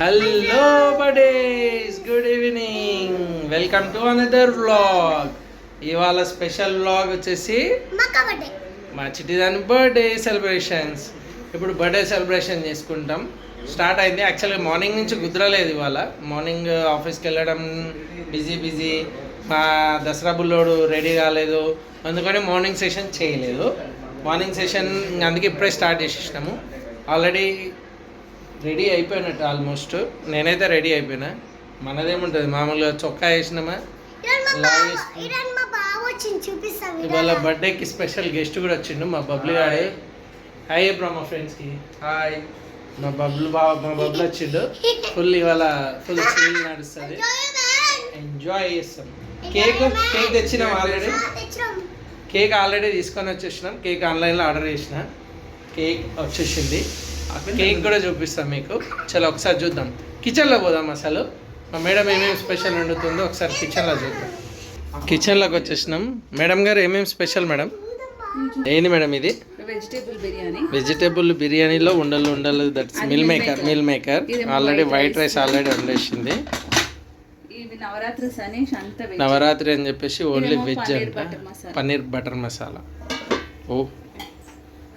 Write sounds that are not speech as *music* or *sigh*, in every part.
Hello buddies good evening welcome to another vlog ఇవాళ special vlog వచ్చేసి మా చిటిదాని బర్త్డే సెలబ్రేషన్స్ ఇప్పుడు బర్త్డే సెలబ్రేషన్ చేసుకుంటాం. స్టార్ట్ అయింది. యాక్చువల్గా మార్నింగ్ నుంచి కుదరలేదు ఇవాళ. మార్నింగ్ ఆఫీస్కి వెళ్ళడం బిజీ బిజీ మా దసరా బుల్లోడు రెడీ కాలేదు. అందుకని మార్నింగ్ సెషన్ చేయలేదు. మార్నింగ్ సెషన్ అందుకే ఇప్పుడే స్టార్ట్ చేసేసినాము. ఆల్రెడీ రెడీ అయిపోయినట్టు ఆల్మోస్ట్. నేనైతే రెడీ అయిపోయినా. మనదేముంటుంది? మామూలుగా చొక్కా వేసినామా? ఇవాళ బర్త్డేకి స్పెషల్ గెస్ట్ కూడా వచ్చిండు మా బబ్లు గాడు. హాయ్. బ్రో మా ఫ్రెండ్స్కి. హాయ్. మా బబ్లు బావ మా బబ్లు వచ్చిండు. ఫుల్ ఇవాళ ఫుల్ చిల్ నడుస్తుంది. ఎంజాయ్ చేస్తాం. కేక్ కేక్ తెచ్చినాం ఆల్రెడీ. కేక్ ఆల్రెడీ తీసుకొని వచ్చేసినాం. కేక్ ఆన్లైన్లో ఆర్డర్ చేసిన. కేక్ వచ్చేసింది. కేక్ కూడా చూపిస్తాం మీకు. చలో ఒకసారి చూద్దాం. కిచెన్లో పోదాం అసలు? మా మేడం ఏమేమి స్పెషల్ వండుతుందో ఒకసారి కిచెన్లో చూద్దాం. కిచెన్లోకి వచ్చేసినాం. మేడం గారు ఏమేమి స్పెషల్ మేడం? ఏంది మేడం ఇది? వెజిటేబుల్ బిర్యానీ. వెజిటేబుల్ బిర్యానీలో ఉండలు ఉండలు that's meal maker. Meal maker. Already white. Rice already వండేసింది. Navratri అని చెప్పేసి ఓన్లీ వెజ్ అంట. బటర్ మసాలా. పన్నీర్ బటర్ మసాలా. ఓ.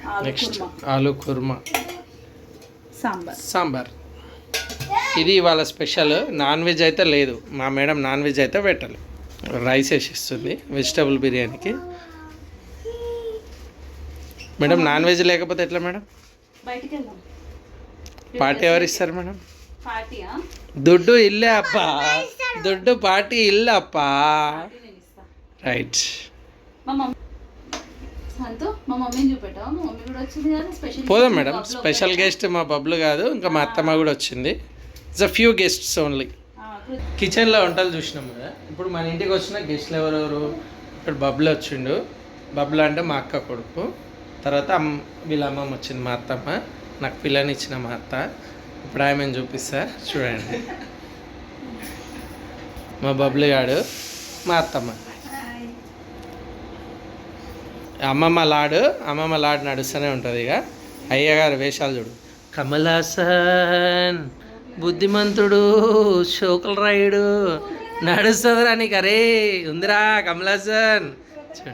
ఆలు నెక్స్ట్ ఆలు కుర్మా. సాంబార్. సాంబార్. ఇది ఇవాళ స్పెషల్. నాన్ వెజ్ అయితే లేదు. మా మేడం నాన్ వెజ్ అయితే పెట్టాలి. రైస్ వేసి ఇస్తుంది వెజిటబుల్ బిర్యానీకి. మేడం నాన్ వెజ్ లేకపోతే ఎట్లా మేడం? పార్టీ ఎవరు ఇస్తారు మేడం? దుడ్డు ఇల్లే అప్ప. దుడ్డు పార్టీ ఇల్లు అప్ప. రైట్. పోదాం మేడం. స్పెషల్ గెస్ట్ మా బబ్లు కాదు ఇంకా మా అత్తమ్మ కూడా వచ్చింది. It's a few guests only కిచెన్లో వంటలు చూసినాం కదా. ఇప్పుడు మన ఇంటికి వచ్చిన గెస్ట్లు ఎవరెవరు? ఇక్కడ బబ్లు వచ్చిండు. బబ్లు అంటే మా అక్క కొడుకు. తర్వాత అమ్ వీళ్ళ అమ్మమ్మ వచ్చింది మా అత్తమ్మ. నాకు పిల్లని ఇచ్చిన మా అత్త. ఇప్పుడు ఆమెను చూపిస్తా? చూడండి. మా బబ్లు గాడు మా అత్తమ్మ. అమ్మమ్మ లాడు అమ్మమ్మ లాడు నడుస్తూనే ఉంటుంది ఇక. అయ్యగారు వేషాలు చూడు. కమలాసన్ బుద్ధిమంతుడు శోకల రాయుడు నడుస్తుందిరా నీకు అరే ఉందిరా కమలాసన్. చూడు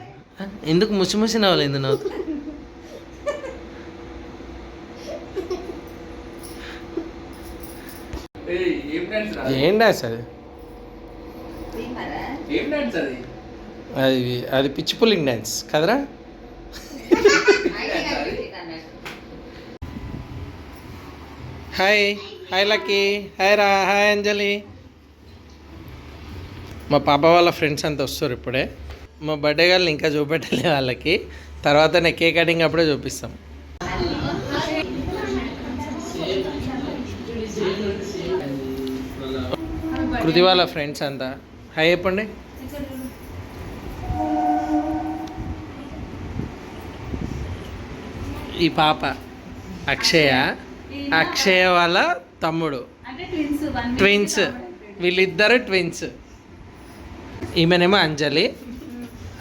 ఎందుకు ముసి ముసి నవ్వలేదు ఎందుకు నవ్వుతూ ఏం డాన్స్ అది? అది అది పిచ్చి పుల్లింగ్ డ్యాన్స్ కదరా? Hi hi Lucky. హాయ్ రా హాయ్ అంజలి. మా పాప వాళ్ళ ఫ్రెండ్స్ అంతా వస్తారు ఇప్పుడే. మా బర్త్డే గారిని ఇంకా చూపెట్టాలి వాళ్ళకి. తర్వాత నేను కేక్ కటింగ్ అప్పుడే చూపిస్తాం. కృతి వాళ్ళ ఫ్రెండ్స్ అంతా. హాయ్ చెప్పండి. ఈ పాప అక్షయ. అక్షయ వాళ్ళ తమ్ముడు. Twins one twins. వీళ్ళిద్దరు ట్విన్స్. ఈమెనేమో అంజలి.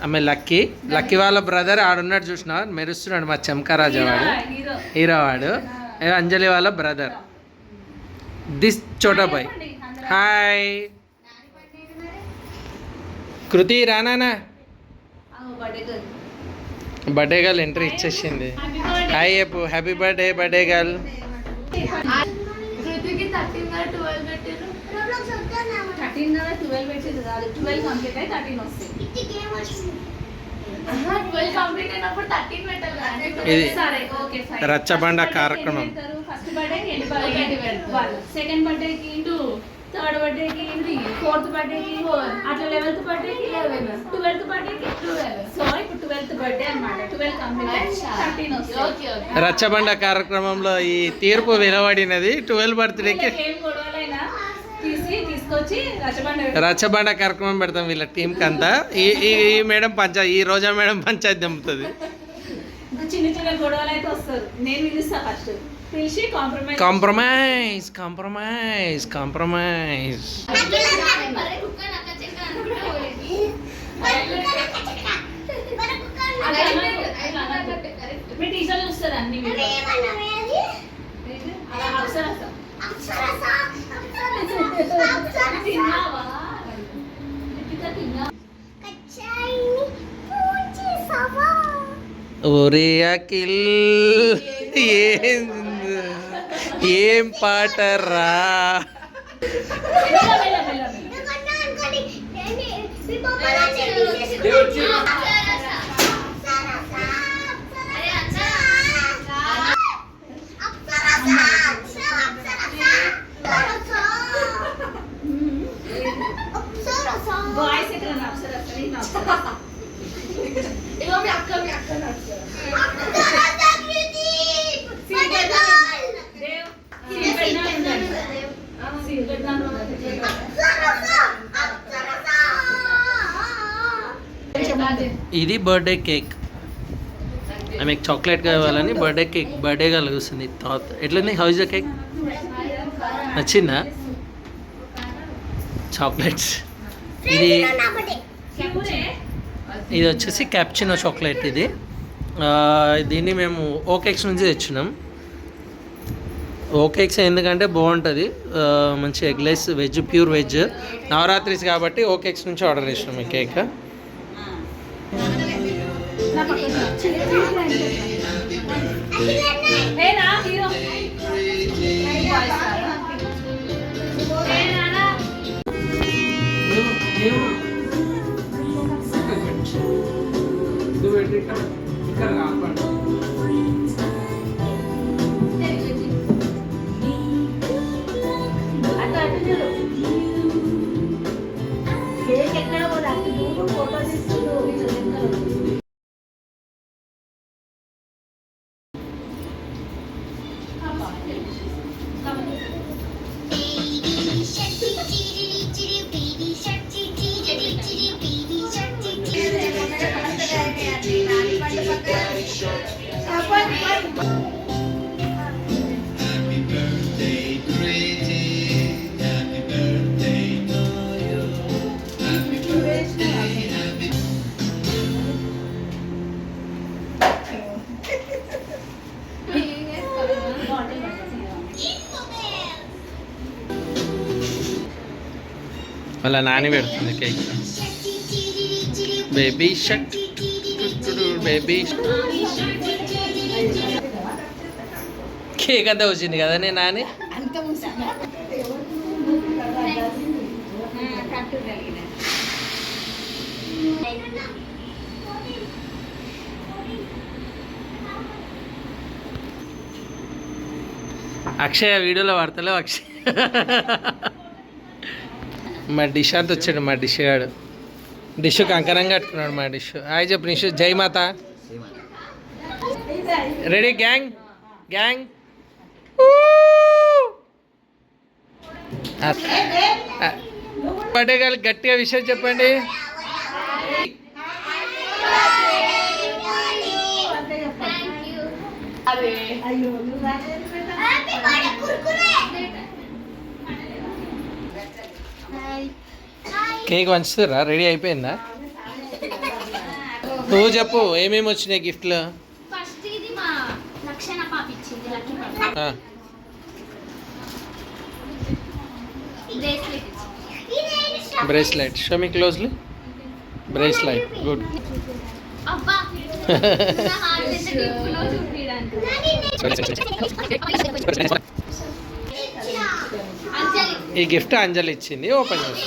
ఆమె లక్కీ. లక్కీ వాళ్ళ బ్రదర్ ఆడున్నాడు చూసిన మెరుస్తున్నాడు మా చెంకరాజా వాడు. హీరో వాడు. అంజలి వాళ్ళ బ్రదర్. దిస్ చోటా boy. Hi Kriti Rana birthday girl entry ఇచ్చేసింది. హాయ్ చెప్పు హ్యాపీ బర్త్డే బర్త్డే గర్ల్. ఇది రచ్చబండ కార్యక్రమం. సెకండ్ బర్త్డేకి ఇంటూ థర్డ్ బర్త్డేకి ఇంటి ఫోర్త్ బర్త్డేకి అట్లా లెవెల్త్ బర్త్డేకి ట్వెల్త్ బర్త్డేకి సో ఇప్పుడు ట్వెల్త్ బర్త్డే అన్నమాట. ట్వెల్వ్ కంప్లీట్ థర్టీన్ రచ్చబండ కార్యక్రమంలో ఈ తీర్పు వెలువడినది ట్వెల్వ్ బర్త్డేకి ఏం గొడవలైనా తీసి తీసుకొచ్చి రచబండ రచ్చబండ కార్యక్రమం పెడతాం వీళ్ళ టీంకి అంతా ఈ ఈ మేడం పంచా ఈ రోజా మేడం పంచాయతీ దింపుతుంది చిన్న చిన్న గొడవలు అయితే వస్తారు. నేను పిలుస్తా ఫస్ట్ పిలిచి కాంప్రమైజ్ కాంప్రమైజ్ కాంప్రమైజ్ ఒరే అఖిల్ ఏంది ఏం పాటరా ఇది బర్త్డే కేక్. ఆమెకు చాక్లెట్ కావాలని బర్త్డే కేక్ బర్త్డే కలుగుతుంది థాట్ ఎట్లుంది? హౌస్ ద కేక్ నచ్చిందా? చాక్లెట్స్. ఇది ఇది వచ్చేసి క్యాప్చినో చాక్లెట్ ఇది. దీన్ని మేము ఓకేక్స్ నుంచి తెచ్చినాం. ఓకేక్స్ ఎందుకంటే బాగుంటుంది. మంచి eggless veg pure veg. Navratris కాబట్టి ఓకేక్స్ నుంచి ఆర్డర్ చేసినాం ఈ కేక్. అలా నాని పెడుతుంది cake. Baby shut baby cake అంతా వచ్చింది కదా నేను? నాని అక్షయ వీడియోలో వాడతలేవు అక్షయ్. మా డిష్ అంత వచ్చాడు మా డిష్ గాడు. డిష్ కంకరంగా కట్టుకున్నాడు మా డిష్. హాయ్ చెప్పు నిష్. జై మాత. Ready gang? గ్యాంగ్? బర్త్డే గారు గట్టిగా విషయం చెప్పండి. అరే కేక్ వంచుతురా రెడీ అయిపోయిందా? నువ్వు చెప్పు ఏమేమి వచ్చినాయి గిఫ్ట్లు? ఫస్ట్ ఇది మా లక్షణ పాపిచ్చింది లక్కీ పాప. ఆ, bracelet bracelet show me closely bracelet good ఈ గిఫ్ట్ అంజలి ఇచ్చింది. ఓపెన్ చేసి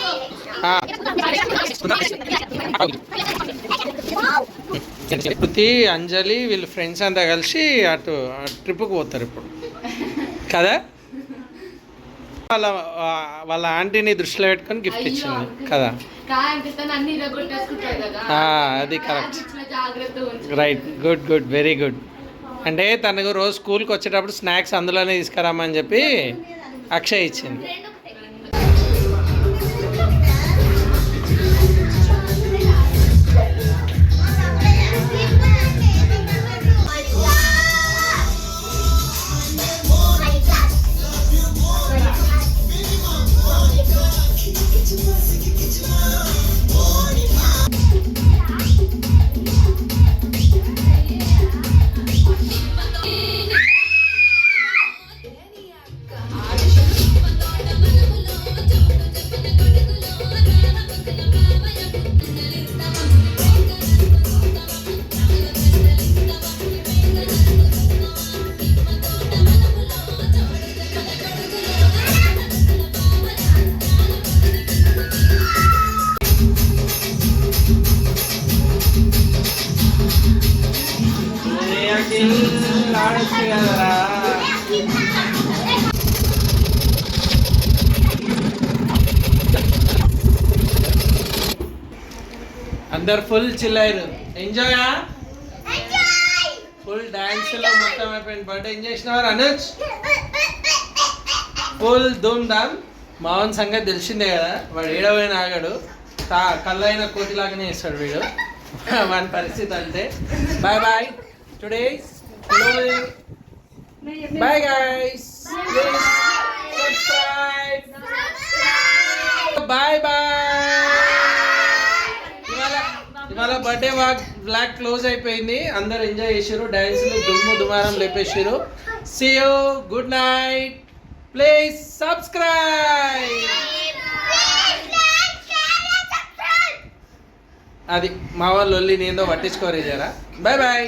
శృతి అంజలి వీళ్ళు ఫ్రెండ్స్ అంతా కలిసి అటు ట్రిప్కి పోతారు ఇప్పుడు. కదా? వాళ్ళ వాళ్ళ ఆంటీని దృష్టిలో పెట్టుకొని గిఫ్ట్ ఇచ్చింది. కదా? అది correct right good good very good అంటే తనకు రోజు స్కూల్కి వచ్చేటప్పుడు స్నాక్స్ అందులోనే తీసుకురామని చెప్పి అక్షయ్ ఇచ్చింది. అందరు ఫుల్ చిల్లారు. ఎంజాయ్ ఫుల్ డాన్స్లో మొత్తం అయిపోయింది. బర్త్డే ఏం చేసినవారు అనుజ్? ఫుల్ ధూమ్ ధామ్ మావన్ సంగతి తెలిసిందే కదా వాడు ఏడవైన ఆగాడు. తా కళ్ళైన కోటి లాగానే వేస్తాడు వీడు. *laughs* మన పరిస్థితి అంతే. Bye bye today bye guys subscribe bye bye bye. ఇవాళ బర్త్డే వాక్ బ్లాక్ క్లోజ్ అయిపోయింది. అందరు ఎంజాయ్ చేశారు డాన్స్లు దుమ్ము దుమారం లేపేశారు see you good night please subscribe అది మా వాళ్ళు ఏందో నేందో జరా బాయ్ బాయ్